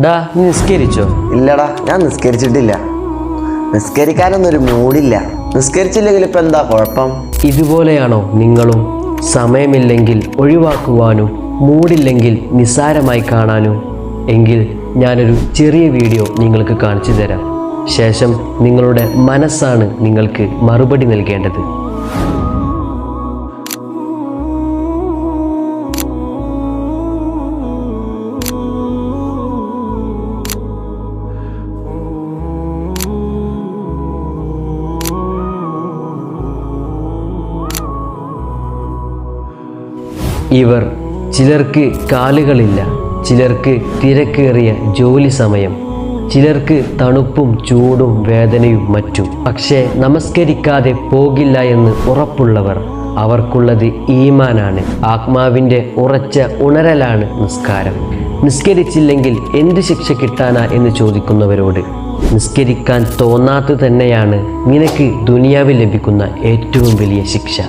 ഡാ നീ നിസ്കരിച്ചോ? ഇല്ലടാ ഞാൻ നിസ്കരിച്ചിട്ടില്ല. നിസ്കരിക്കാനൊന്നും ഒരു മൂടില്ല. നിസ്കരിച്ചില്ലെങ്കിൽ ഇപ്പൊ എന്താ കുഴപ്പം? ഇതുപോലെയാണോ നിങ്ങളും? സമയമില്ലെങ്കിൽ ഒഴിവാക്കുവാനും മൂടില്ലെങ്കിൽ നിസ്സാരമായി കാണാനും. എങ്കിൽ ഞാനൊരു ചെറിയ വീഡിയോ നിങ്ങൾക്ക് കാണിച്ചു തരാം. ശേഷം നിങ്ങളുടെ മനസ്സാണ് നിങ്ങൾക്ക് മറുപടി നൽകേണ്ടത്. ഇവർ ചിലർക്ക് കാലുകളില്ല ചിലർക്ക് തിരക്കേറിയ ജോലി സമയം ചിലർക്ക് തണുപ്പും ചൂടും വേദനയും മറ്റും. പക്ഷേ നമസ്കരിക്കാതെ പോകില്ല എന്ന് ഉറപ്പുള്ളവർ അവർക്കുള്ളത് ഈമാനാണ്. ആത്മാവിന്റെ ഉറച്ച ഉണരലാണ് നിസ്കാരം. നിസ്കരിച്ചില്ലെങ്കിൽ എന്ത് ശിക്ഷ കിട്ടാനാ എന്ന് ചോദിക്കുന്നവരോട് നിസ്കരിക്കാൻ തോന്നാത്തത് തന്നെയാണ് നിനക്ക് ദുനിയാവിൽ ലഭിക്കുന്ന ഏറ്റവും വലിയ ശിക്ഷ.